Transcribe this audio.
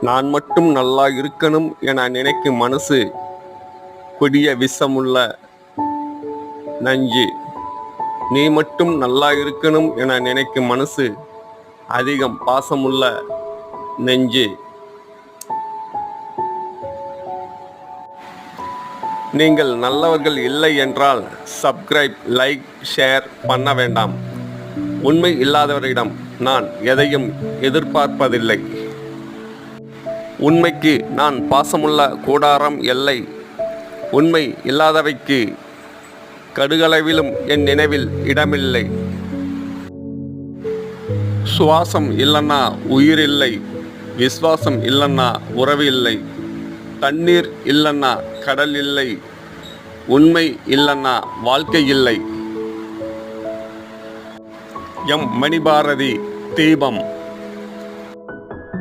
நான் மட்டும் நல்லா இருக்கணும் என நினைக்கும் மனசு கொடிய விஷமுள்ள நஞ்சு. நீ மட்டும் நல்லா இருக்கணும் என நினைக்கும் மனசு அதிகம் பாசமுள்ள நெஞ்சு. நீங்கள் நல்லவர்கள் இல்லை என்றால் சப்ஸ்கிரைப் லைக் ஷேர் பண்ண வேண்டாம். உண்மை இல்லாதவரிடம் நான் எதையும் எதிர்பார்ப்பதில்லை. உண்மைக்கு நான் பாசமுள்ள கூடாரம் எல்லை உண்மை இல்லாதவைக்கு கடுகளவிலும் என் நினைவில் இடமில்லை. சுவாசம் இல்லைன்னா உயிர் இல்லை. விசுவாசம் இல்லைன்னா உறவு இல்லை. தண்ணீர் இல்லைன்னா கடல் இல்லை. உண்மை இல்லைன்னா வாழ்க்கை இல்லை. எம் மணிபாரதி தீபம்.